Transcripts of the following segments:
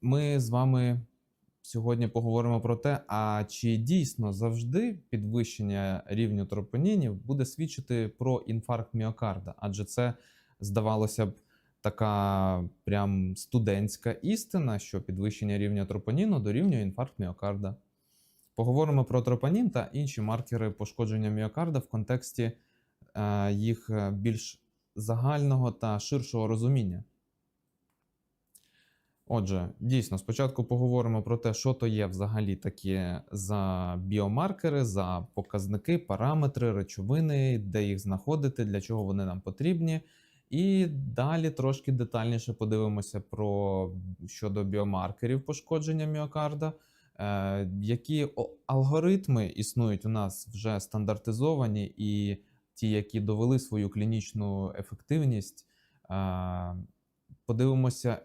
ми з вами сьогодні поговоримо про те, а чи дійсно завжди підвищення рівню тропонінів буде свідчити про інфаркт міокарда? Адже це здавалося б така прям студентська істина, що підвищення рівня тропоніну дорівнює інфаркт міокарда. Поговоримо про тропонін та інші маркери пошкодження міокарда в контексті е, їх е, більш загального та ширшого розуміння. Отже, дійсно, спочатку поговоримо про те, що то є взагалі таке за біомаркери, за показники, параметри, речовини, де їх знаходити, для чого вони нам потрібні. І далі трошки детальніше подивимося про щодо біомаркерів пошкодження міокарда, е, які алгоритми існують у нас вже стандартизовані, і ті, які довели свою клінічну ефективність. Е, Подивимося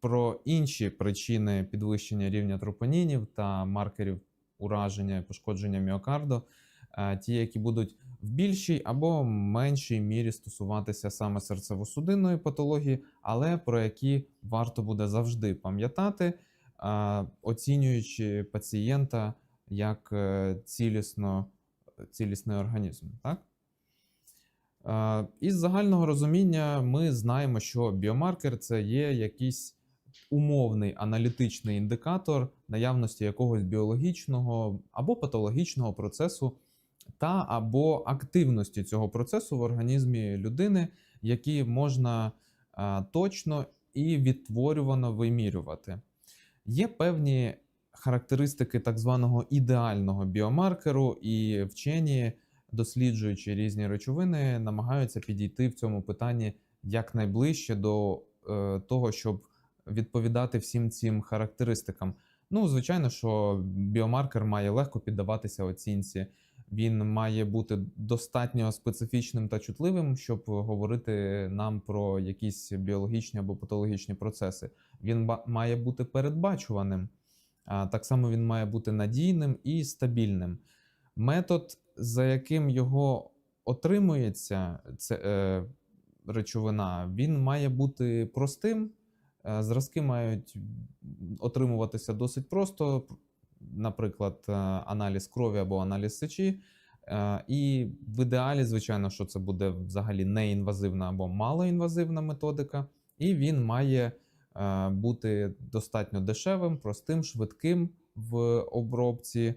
про інші причини підвищення рівня тропонінів та маркерів ураження і пошкодження міокарду, е, ті, які будуть в більшій або меншій мірі стосуватися саме серцево-судинної патології, але про які варто буде завжди пам'ятати, е, оцінюючи пацієнта як е, цілісно, цілісний організм. Так? Із загального розуміння ми знаємо, що біомаркер це є якийсь умовний аналітичний індикатор наявності якогось біологічного або патологічного процесу та або активності цього процесу в організмі людини, які можна е, точно і відтворювано вимірювати. Є певні характеристики так званого ідеального біомаркеру, і вчені, досліджуючи різні речовини, намагаються підійти в цьому питанні якнайближче до е, того, щоб відповідати всім цим характеристикам. Ну, звичайно, що біомаркер має легко піддаватися оцінці. Він має бути достатньо специфічним та чутливим, щоб говорити нам про якісь біологічні або патологічні процеси. Він має бути передбачуваним. Так само він має бути надійним і стабільним. Метод, за яким його отримується, це е, речовина, він має бути простим. Е, Зразки мають отримуватися досить просто, наприклад, е, аналіз крові або аналіз сечі. Е, І в ідеалі, звичайно, що це буде взагалі неінвазивна або малоінвазивна методика, і він має бути достатньо дешевим, простим, швидким в обробці,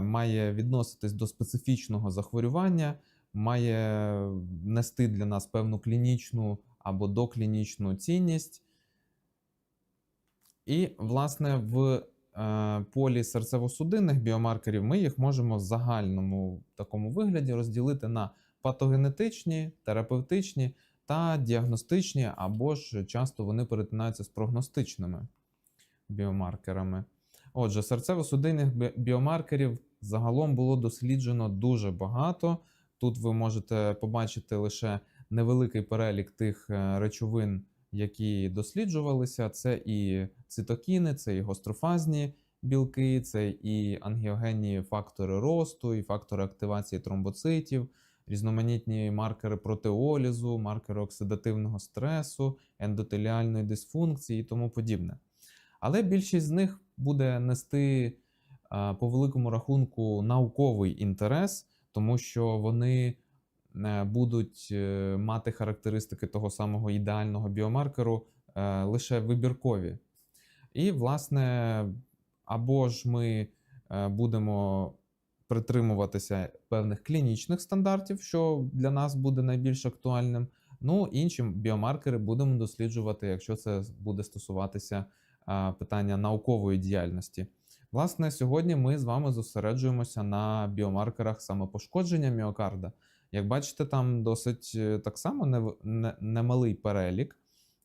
має відноситись до специфічного захворювання, має нести для нас певну клінічну або доклінічну цінність. І, власне, в е, полі серцево-судинних біомаркерів ми їх можемо в загальному такому вигляді розділити на патогенетичні, терапевтичні та діагностичні, або ж часто вони перетинаються з прогностичними біомаркерами. Отже, серцево-судинних біомаркерів загалом було досліджено дуже багато. Тут ви можете побачити лише невеликий перелік тих е, речовин, які досліджувалися. Це і цитокіни, це і гострофазні білки, це і ангіогенні фактори росту, і фактори активації тромбоцитів, різноманітні маркери протеолізу, маркери оксидативного стресу, ендотеліальної дисфункції і тому подібне. Але більшість з них буде нести по великому рахунку науковий інтерес, тому що вони е, будуть е, мати характеристики того самого ідеального біомаркеру е, лише вибіркові. І, власне, або ж ми е, будемо притримуватися певних клінічних стандартів, що для нас буде найбільш актуальним. Ну, інші біомаркери будемо досліджувати, якщо це буде стосуватися е, питання наукової діяльності. Власне, сьогодні ми з вами зосереджуємося на біомаркерах самопошкодження міокарда. Як бачите, там досить е, так само нев- не- немалий перелік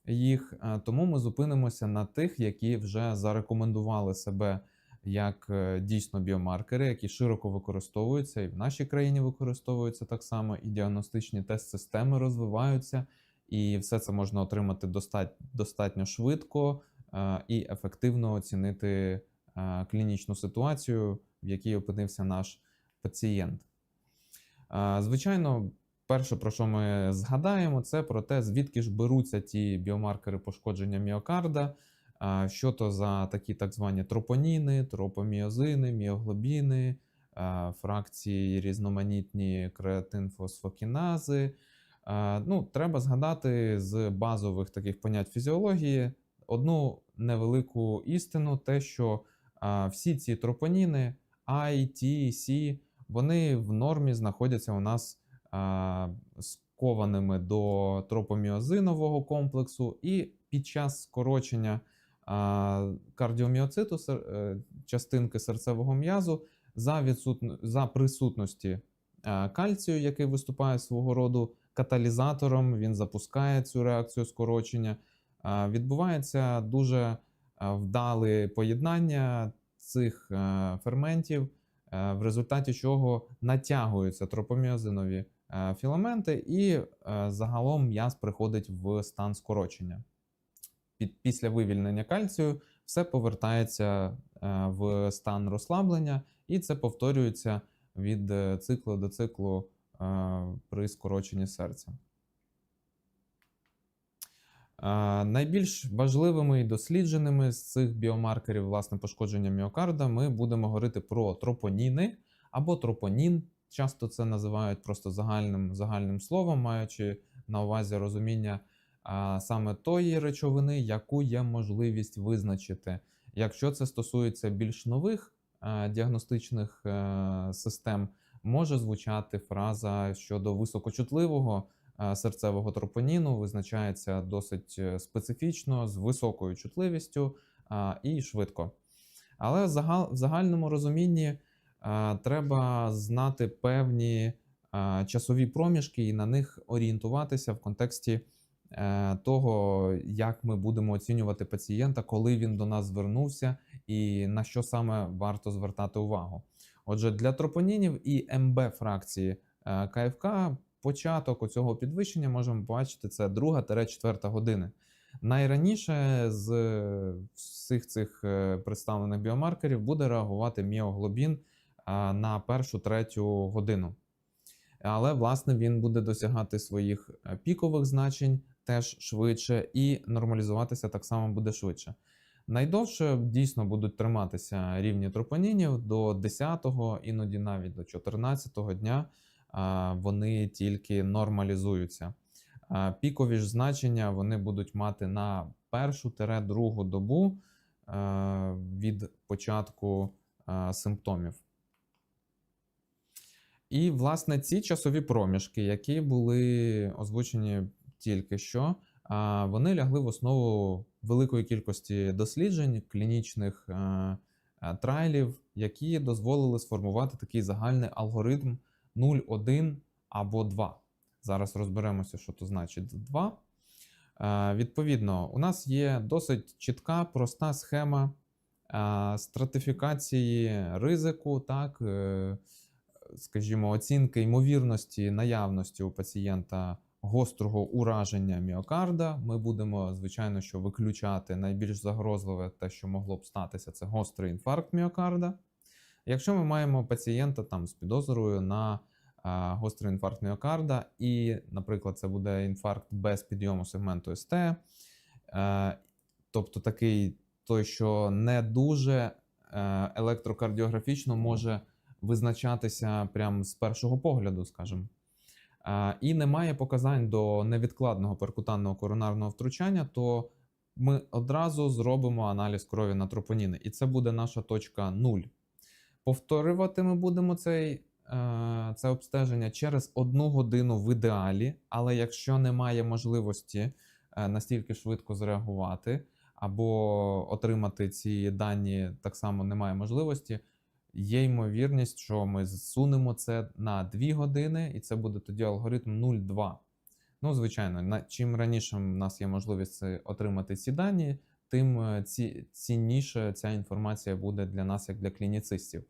їх, е, тому ми зупинимося на тих, які вже зарекомендували себе як е, дійсно біомаркери, які широко використовуються і в нашій країні використовуються так само, і діагностичні тест-системи розвиваються, і все це можна отримати достатньо швидко і ефективно оцінити клінічну ситуацію, в якій опинився наш пацієнт. Звичайно, перше, про що ми згадаємо, це про те, звідки ж беруться ті біомаркери пошкодження міокарда. що то за такі так звані тропоніни, тропоміозини, міоглобіни, фракції різноманітні креатинфосфокінази. Ну, треба згадати з базових таких понять фізіології одну невелику істину, те, що всі ці тропоніни, I, T, C, вони в нормі знаходяться у нас а, скованими до тропоміозинового комплексу, і під час скорочення а, кардіоміоциту, е, частинки серцевого м'язу, за, відсутн... за присутності а, кальцію, який виступає свого роду каталізатором, він запускає цю реакцію скорочення. А, Відбувається дуже вдале поєднання цих е, ферментів, в результаті чого натягуються тропоміозинові е, філаменти, і е, загалом м'яз приходить в стан скорочення. Після вивільнення кальцію все повертається е, в стан розслаблення, і це повторюється від е, циклу до циклу е, при скороченні серця. Найбільш важливими і дослідженими з цих біомаркерів власне пошкодження міокарда ми будемо говорити про тропоніни або тропонін. Часто це називають просто загальним, загальним словом, маючи на увазі розуміння а, саме тої речовини, яку є можливість визначити. Якщо це стосується більш нових е, діагностичних е, систем, може звучати фраза щодо високочутливого серцевого тропоніну, визначається досить е, специфічно, з високою чутливістю і швидко. Але в загальному розумінні треба знати певні часові проміжки і на них орієнтуватися в контексті е, того, як ми будемо оцінювати пацієнта, коли він до нас звернувся, і на що саме варто звертати увагу. Отже, для тропонінів і МБ фракції е, КФК початок цього підвищення можемо бачити це 2-4 години. Найраніше з всіх цих е, представлених біомаркерів буде реагувати міоглобін на першу-третю годину. Але, власне, він буде досягати своїх е, пікових значень теж швидше, і нормалізуватися так само буде швидше. Найдовше дійсно будуть триматися рівні тропонінів до 10-го, іноді навіть до 14-го дня вони тільки нормалізуються. Пікові ж значення вони будуть мати на першу-другу добу від початку симптомів. І, власне, ці часові проміжки, які були озвучені тільки що, вони лягли в основу великої кількості досліджень, клінічних трайлів, які дозволили сформувати такий загальний алгоритм 0, 1 або 2. Зараз розберемося, що то значить 2. Е, Відповідно, у нас є досить чітка, проста схема е, стратифікації ризику, так, е, скажімо, оцінки ймовірності наявності у пацієнта гострого ураження міокарда. Ми будемо, звичайно, що виключати найбільш загрозливе те, що могло б статися, це гострий інфаркт міокарда. Якщо ми маємо пацієнта там з підозрою на а, гострий інфаркт міокарда, і, наприклад, це буде інфаркт без підйому сегменту СТ, е, тобто такий той, що не дуже е, електрокардіографічно може визначатися прямо з першого погляду, скажімо. І немає показань до невідкладного перкутанного коронарного втручання, то ми одразу зробимо аналіз крові на тропоніни, і це буде наша точка 0. Повторювати ми будемо цей, е, це обстеження через одну годину в ідеалі, але якщо немає можливості е, настільки швидко зреагувати або отримати ці дані так само немає можливості, є ймовірність, що ми зсунемо це на 2 години, і це буде тоді алгоритм 0,2. Ну, звичайно, чим раніше в нас є можливість отримати ці дані, тим е, ці, цінніше ця інформація буде для нас, як для клініцистів.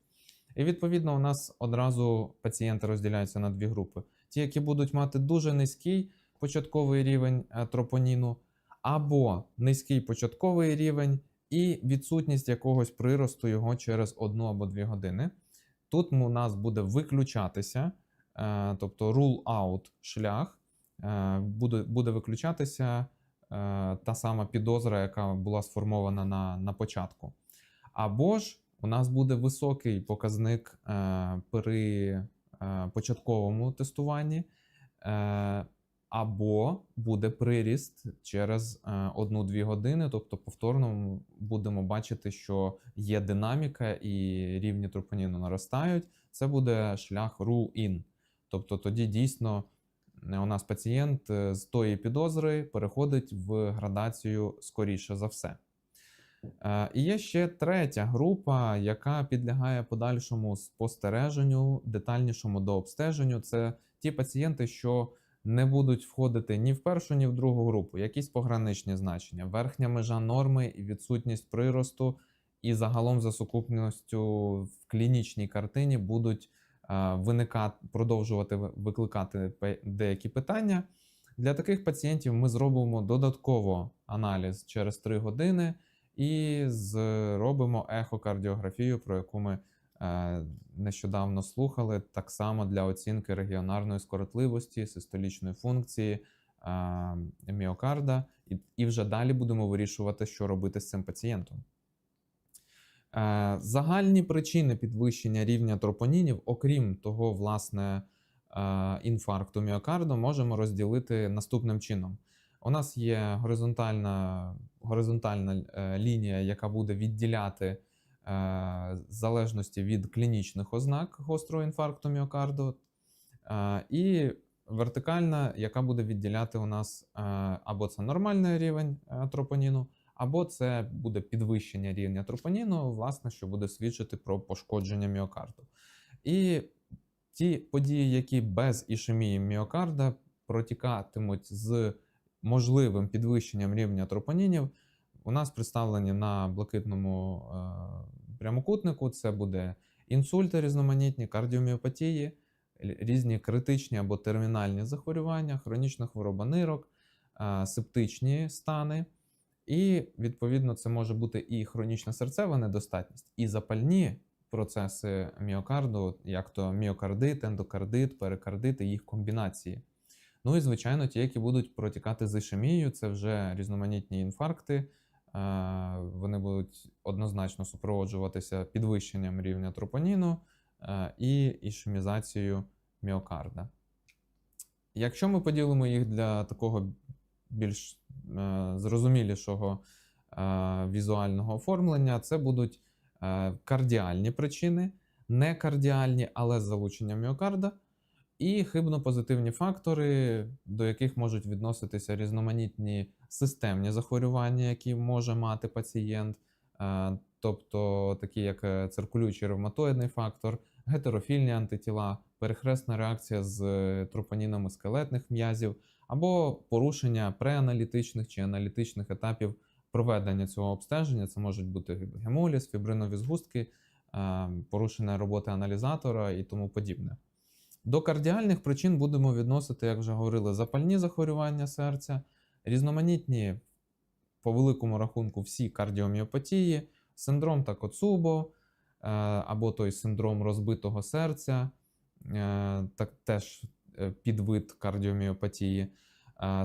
І відповідно, у нас одразу пацієнти розділяються на дві групи: ті, які будуть мати дуже низький початковий рівень е, тропоніну, або низький початковий рівень і відсутність якогось приросту його через одну або дві години. Тут у нас буде виключатися, е, тобто rule out шлях, е, буде, буде виключатися та сама підозра, яка була сформована на, на початку. Або ж у нас буде високий показник е, при е, початковому тестуванні, е, або буде приріст через е, 1-2 години. Тобто, повторно будемо бачити, що є динаміка і рівні тропоніну наростають. Це буде шлях rule-in. Тобто тоді дійсно у нас пацієнт з тої підозри переходить в градацію скоріше за все. Е, І є ще третя група, яка підлягає подальшому спостереженню, детальнішому дообстеженню. Це ті пацієнти, що не будуть входити ні в першу, ні в другу групу, якісь пограничні значення, верхня межа норми і відсутність приросту, і загалом за сукупністю в клінічній картині будуть е, виникати, продовжувати викликати деякі питання. Для таких пацієнтів ми зробимо додатково аналіз через 3 години і зробимо ехокардіографію, про яку ми е, нещодавно слухали, так само для оцінки регіонарної скоротливості, систолічної функції е, міокарда, і, вже далі будемо вирішувати, що робити з цим пацієнтом. Е, Загальні причини підвищення рівня тропонінів, окрім того, власне, інфаркту міокарду, можемо розділити наступним чином. У нас є горизонтальна, горизонтальна е, лінія, яка буде відділяти е, залежності від клінічних ознак гострого інфаркту міокарду, е, і вертикальна, яка буде відділяти у нас або це нормальний рівень тропоніну, або це буде підвищення рівня тропоніну, власне, що буде свідчити про пошкодження міокарду. І ті події, які без ішемії міокарда протікатимуть з можливим підвищенням рівня тропонінів, у нас представлені на блакитному е, прямокутнику. Це буде інсульти різноманітні, кардіоміопатії, різні критичні або термінальні захворювання, хронічна хвороба нирок, е, септичні стани. І, відповідно, це може бути і хронічна серцева недостатність, і запальні процеси міокарду, як то міокардит, ендокардит, перикардит і їх комбінації. Ну і, звичайно, ті, які будуть протікати з ішемією, це вже різноманітні інфаркти. Вони будуть однозначно супроводжуватися підвищенням рівня тропоніну і ішемізацією міокарда. Якщо ми поділимо їх для такого більш зрозумілішого візуального оформлення, це будуть кардіальні причини, не кардіальні, але з залученням міокарда, і хибно-позитивні фактори, до яких можуть відноситися різноманітні системні захворювання, які може мати пацієнт, е, тобто такі як е, циркулюючий ревматоїдний фактор, гетерофільні антитіла, перехресна реакція з е, тропонінами скелетних м'язів, або порушення преаналітичних чи аналітичних етапів проведення цього обстеження. Це можуть бути гемоліз, фібринові згустки, порушення роботи аналізатора і тому подібне. До кардіальних причин будемо відносити, як вже говорили, запальні захворювання серця, різноманітні, по великому рахунку, всі кардіоміопатії, синдром Такоцубо, е, або той синдром розбитого серця, е, так теж е, підвид кардіоміопатії,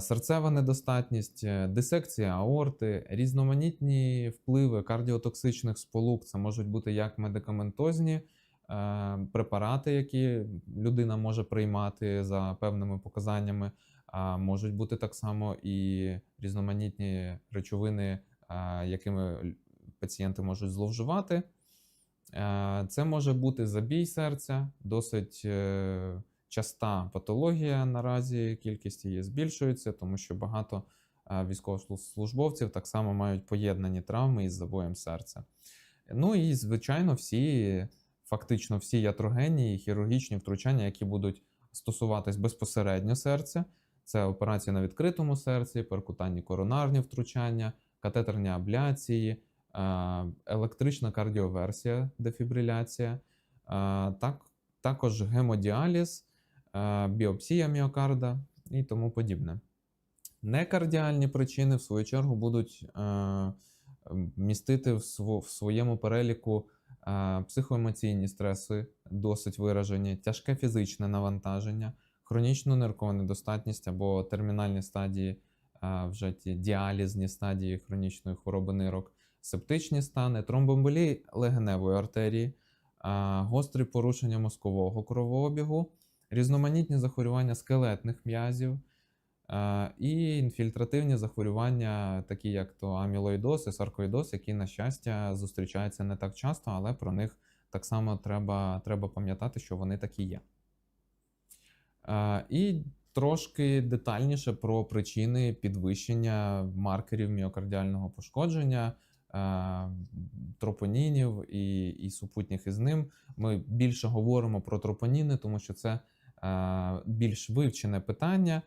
серцева недостатність, дисекція аорти, різноманітні впливи кардіотоксичних сполук. Це можуть бути як медикаментозні препарати, які людина може приймати за певними показаннями, а можуть бути так само і різноманітні речовини, е, якими пацієнти можуть зловживати. Е, Це може бути забій серця, досить е, часта патологія наразі, кількість її збільшується, тому що багато е, військовослужбовців так само мають поєднані травми із забоєм серця. Ну і, звичайно, всі, фактично всі ятрогенні і хірургічні втручання, які будуть стосуватись безпосередньо серця, це операції на відкритому серці, перкутанні коронарні втручання, катетерні абляції, е, електрична кардіоверсія, дефібриляція, е, так, також гемодіаліз, е, біопсія міокарда і тому подібне. Некардіальні причини, в свою чергу, будуть містити в, своєму переліку психоемоційні стреси, досить виражені, тяжке фізичне навантаження, хронічну ниркову недостатність або термінальні стадії вже ті діалізні стадії хронічної хвороби нирок, септичні стани, тромбоемболії легеневої артерії, гострі порушення мозкового кровообігу, різноманітні захворювання скелетних м'язів. Е, І інфільтративні захворювання, такі як то амілоїдоз і саркоїдоз, які, на щастя, зустрічаються не так часто, але про них так само треба, треба пам'ятати, що вони такі є. Е, І трошки детальніше про причини підвищення маркерів міокардіального пошкодження, е, тропонінів і, і супутніх із ним. Ми більше говоримо про тропоніни, тому що це е, більш вивчене питання,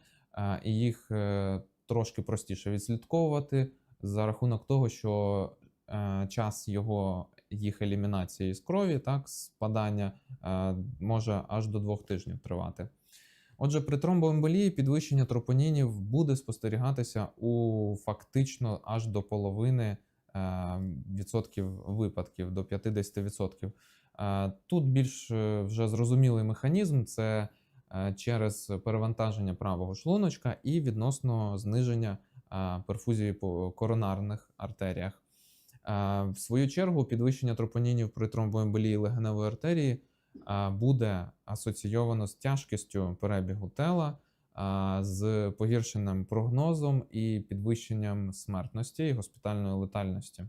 і їх е, трошки простіше відслідковувати за рахунок того, що е, час його їх елімінації з крові, так, спадання е, може аж до двох тижнів тривати. Отже, при тромбоемболії підвищення тропонінів буде спостерігатися у фактично аж до половини е, відсотків випадків, до 50%. Е, Тут більш е, вже зрозумілий механізм це е, через перевантаження правого шлуночка і відносно зниження е, перфузії по коронарних артеріях. Е, В свою чергу, підвищення тропонінів при тромбоемболії легеневої артерії буде асоційовано з тяжкістю перебігу тела, з погіршеним прогнозом і підвищенням смертності і госпітальної летальності.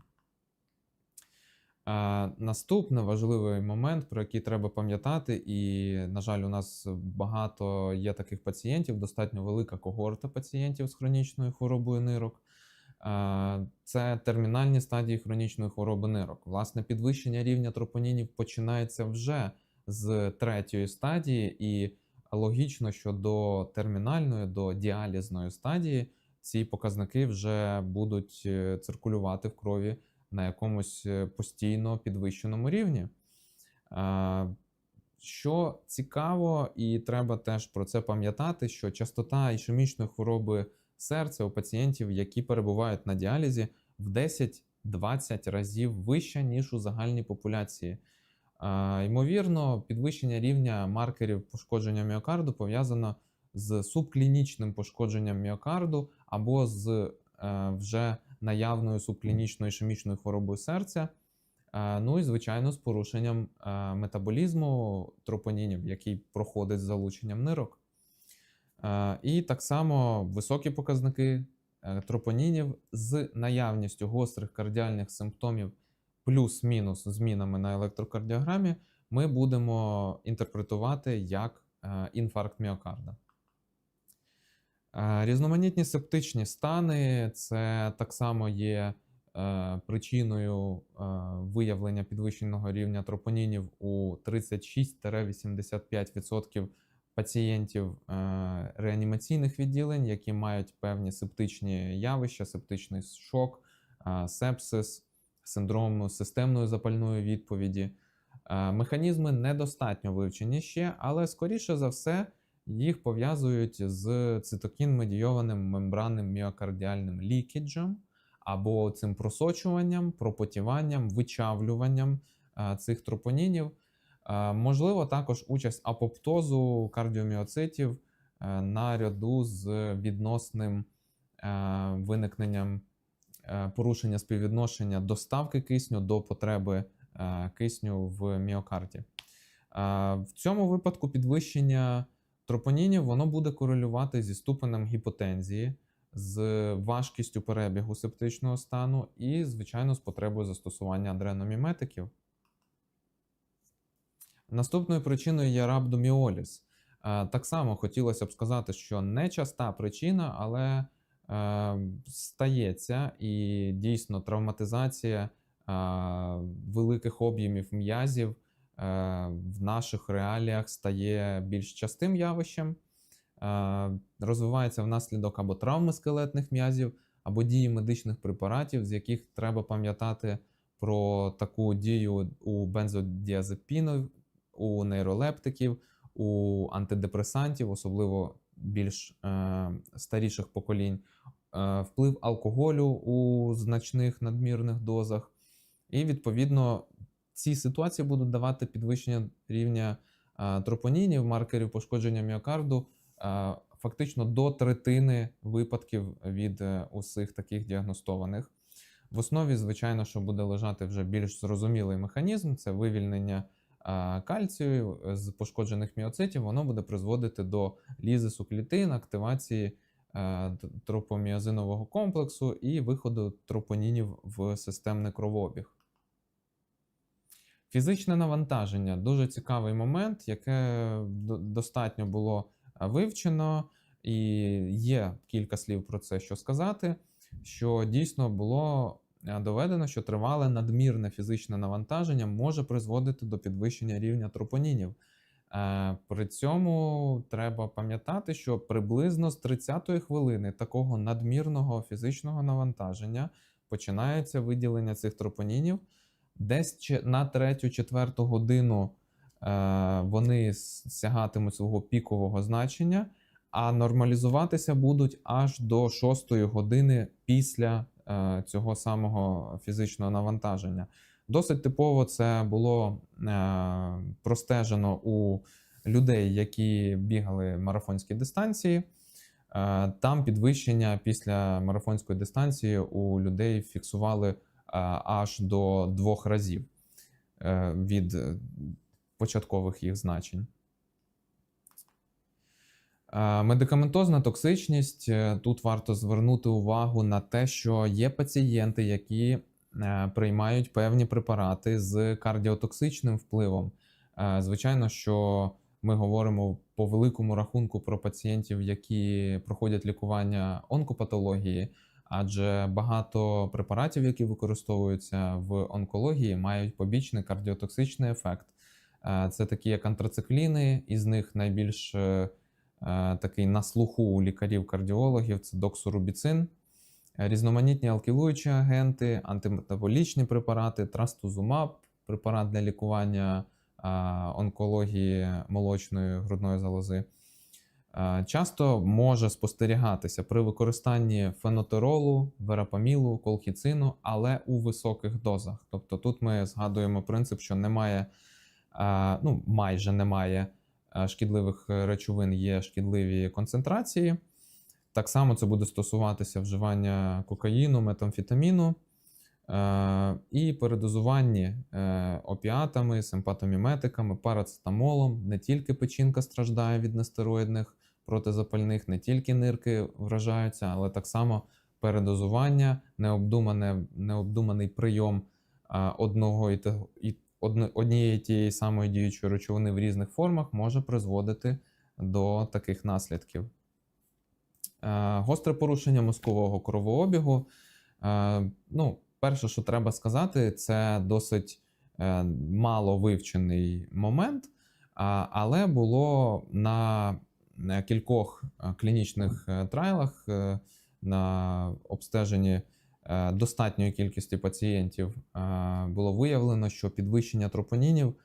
Наступний важливий момент, про який треба пам'ятати, і, на жаль, у нас багато є таких пацієнтів, достатньо велика когорта пацієнтів з хронічною хворобою нирок. Це термінальні стадії хронічної хвороби нирок. Власне, підвищення рівня тропонінів починається вже з третьої стадії, і логічно, що до термінальної, до діалізної стадії ці показники вже будуть е, циркулювати в крові на якомусь е, постійно підвищеному рівні. Що цікаво, і треба теж про це пам'ятати, що частота ішемічної хвороби серця у пацієнтів, які перебувають на діалізі, в 10-20 разів вища, ніж у загальній популяції. Ймовірно, підвищення рівня маркерів пошкодження міокарду пов'язано з субклінічним пошкодженням міокарду або з е, вже наявною субклінічною ішемічною хворобою серця. Е, Ну і, звичайно, з порушенням е, метаболізму тропонінів, який проходить з залученням нирок. Е, І так само високі показники тропонінів з наявністю гострих кардіальних симптомів плюс-мінус змінами на електрокардіограмі ми будемо інтерпретувати як інфаркт міокарда. Різноманітні септичні стани це так само є е, причиною е, виявлення підвищеного рівня тропонінів у 36-85% пацієнтів е, реанімаційних відділень, які мають певні септичні явища, септичний шок, сепсис, синдром системної запальної відповіді. Механізми недостатньо вивчені ще, але скоріше за все їх пов'язують з цитокін-медійованим мембранним міокардіальним лікіджем або цим просочуванням, пропотіванням, вичавлюванням е, цих тропонінів. Е, Можливо, також участь апоптозу кардіоміоцитів е, наряду з відносним виникненням порушення співвідношення доставки кисню до потреби кисню в міокарді. В цьому випадку підвищення тропонінів воно буде корелювати зі ступенем гіпотензії, з важкістю перебігу септичного стану і, звичайно, з потребою застосування адреноміметиків. Наступною причиною є рhabdomyolisis. Е, Так само хотілося б сказати, що не часта причина, але е, стається і дійсно травматизація е, великих об'ємів м'язів в наших реаліях стає більш частим явищем, е, розвивається внаслідок або травми скелетних м'язів, або дії медичних препаратів, з яких треба пам'ятати про таку дію у бензодіазепінів, у нейролептиків, у антидепресантів, особливо більш е, старіших поколінь, е, вплив алкоголю у значних надмірних дозах. І, відповідно, ці ситуації будуть давати підвищення рівня е, тропонінів, маркерів пошкодження міокарду е, фактично до третини випадків від е, усіх таких діагностованих. В основі, звичайно, що буде лежати вже більш зрозумілий механізм це вивільнення кальцію з пошкоджених міоцитів, воно буде призводити до лізису клітин, активації е, тропоміозинового комплексу і виходу тропонінів в системний кровообіг. Фізичне навантаження дуже цікавий момент, яке достатньо було е, вивчено, і є кілька слів про це, що сказати. Що дійсно було е, доведено, що тривале надмірне фізичне навантаження може призводити до підвищення рівня тропонінів. Е, При цьому треба пам'ятати, що приблизно з 30-ї хвилини такого надмірного фізичного навантаження починається виділення цих тропонінів. Десь на третю-четверту годину е, вони сягатимуть свого пікового значення, а нормалізуватися будуть аж до 6 години після е, цього самого фізичного навантаження. Досить типово це було е, простежено у людей, які бігали марафонські дистанції. Там підвищення після марафонської дистанції у людей фіксували аж до двох разів е, від е, початкових їх значень. Е, Медикаментозна токсичність. Е, Тут варто звернути увагу на те, що є пацієнти, які е, приймають певні препарати з кардіотоксичним впливом. Е, Звичайно, що ми говоримо по великому рахунку про пацієнтів, які проходять лікування онкопатології, адже багато препаратів, які використовуються в онкології, мають побічний кардіотоксичний ефект. Е, Це такі як антрацикліни, із них найбільш е, е, такий на слуху у лікарів-кардіологів це доксорубіцин, різноманітні алкілуючі агенти, антиметаболічні препарати, трастузумаб, препарат для лікування онкології молочної грудної залози. Е, Часто може спостерігатися при використанні фенотеролу, верапамілу, колхіцину, але у високих дозах. Тобто тут ми згадуємо принцип, що немає, е, ну майже немає е, шкідливих речовин, є шкідливі концентрації. Так само це буде стосуватися вживання кокаїну, метамфетаміну і передозуванні опіатами, симпатоміметиками, парацетамолом. Не тільки печінка страждає від нестероїдних протизапальних, не тільки нирки вражаються, але так само передозування, необдуманий прийом одного і і однієї тієї самої діючої речовини в різних формах може призводити до таких наслідків. Гостре порушення мозкового кровообігу. Ну, перше, що треба сказати, це досить е, мало вивчений момент, але було на кількох е, клінічних е, трайлах е, на обстеженні достатньої кількості пацієнтів було виявлено, що підвищення тропонінів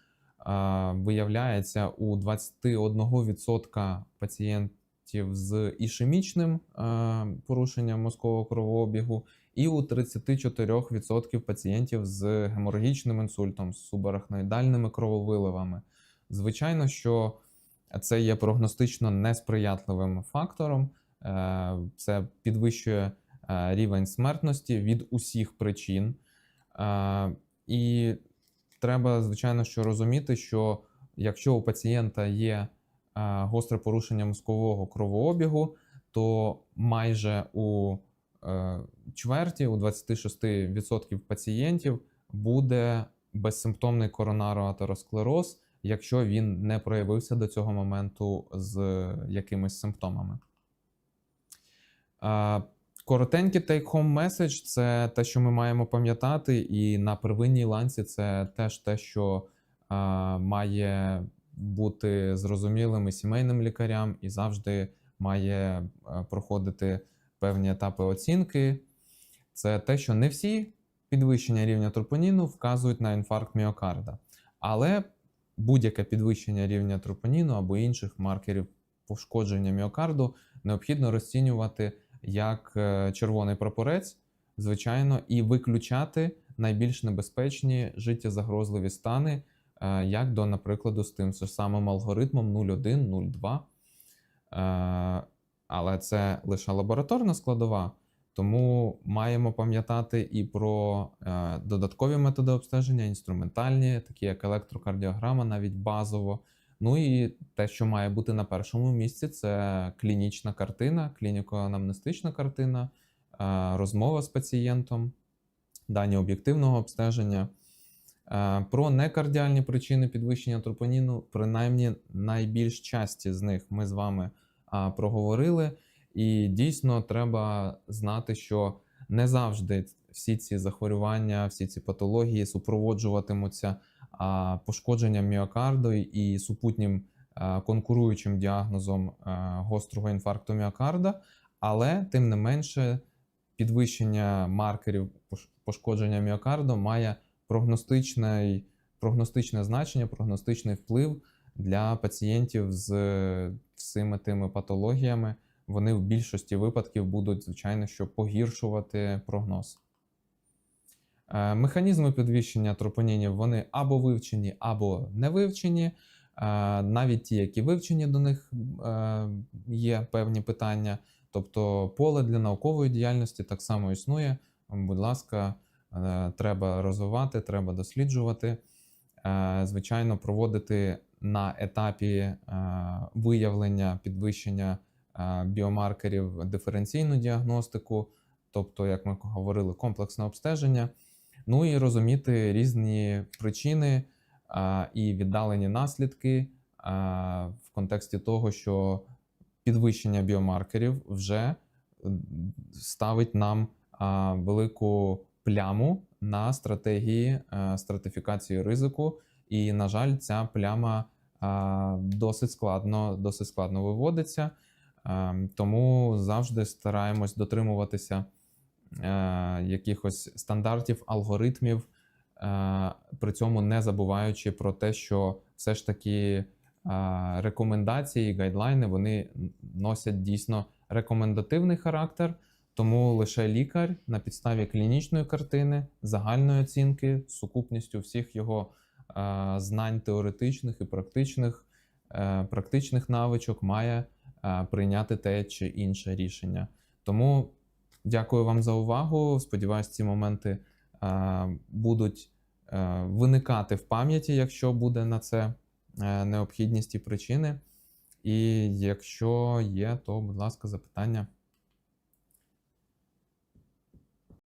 виявляється у 21% пацієнтів з ішемічним порушенням мозкового кровообігу, і у 34% пацієнтів з геморагічним інсультом, з субарахноїдальними крововиливами. Звичайно, що це є прогностично несприятливим фактором. Е, Це підвищує е, рівень смертності від усіх причин. Е, І треба, звичайно, що розуміти, що якщо у пацієнта є гостре порушення мозкового кровообігу, то майже у чверті, у 26% пацієнтів буде безсимптомний коронароатеросклероз, якщо він не проявився до цього моменту з якимись симптомами. Коротенький take-home message – це те, що ми маємо пам'ятати, і на первинній ланці це теж те, що має бути зрозумілим і сімейним лікарям, і завжди має проходити певні етапи оцінки. Це те, що не всі підвищення рівня тропоніну вказують на інфаркт міокарда, але будь-яке підвищення рівня тропоніну або інших маркерів пошкодження міокарду необхідно розцінювати як е, червоний прапорець, звичайно, і виключати найбільш небезпечні життєзагрозливі стани, е, як до, наприклад, з тим самим алгоритмом 01, 02. Е, Але це лише лабораторна складова, тому маємо пам'ятати і про е, додаткові методи обстеження, інструментальні, такі як електрокардіограма, навіть базово. Ну і те, що має бути на першому місці, це клінічна картина, клініко-анамнестична картина, е, розмова з пацієнтом, дані об'єктивного обстеження. Е, Про некардіальні причини підвищення тропоніну, принаймні найбільш часті з них ми з вами а, проговорили. І дійсно треба знати, що не завжди всі ці захворювання, всі ці патології супроводжуватимуться пошкодженням міокарду і супутнім конкуруючим діагнозом гострого інфаркту міокарда, але тим не менше підвищення маркерів пош- пошкодження міокарду має прогностичне, прогностичне значення, прогностичний вплив для пацієнтів з всіми тими патологіями. Вони в більшості випадків будуть, звичайно, що погіршувати прогноз. Е, Механізми підвищення тропонінів вони або вивчені, або не вивчені. Е, Навіть ті, які вивчені, до них е, є певні питання. Тобто поле для наукової діяльності так само існує. Будь ласка, треба розвивати, треба досліджувати. Звичайно, проводити на етапі виявлення підвищення біомаркерів диференційну діагностику, тобто, як ми говорили, комплексне обстеження. Ну і розуміти різні причини і віддалені наслідки в контексті того, що підвищення біомаркерів вже ставить нам велику пляму на стратегії стратифікації ризику. І, на жаль, ця пляма досить складно, досить складно виводиться. А, Тому завжди стараємось дотримуватися е, якихось стандартів, алгоритмів, е, при цьому не забуваючи про те, що все ж таки е, рекомендації, гайдлайни вони носять дійсно рекомендативний характер. Тому лише лікар на підставі клінічної картини, загальної оцінки, сукупністю всіх його е, знань теоретичних і практичних, е, практичних навичок має прийняти те чи інше рішення. Тому Дякую вам за увагу. Сподіваюсь, ці моменти е, будуть е, виникати в пам'яті, якщо буде на це е, необхідність і причини. І якщо є, то, будь ласка, запитання.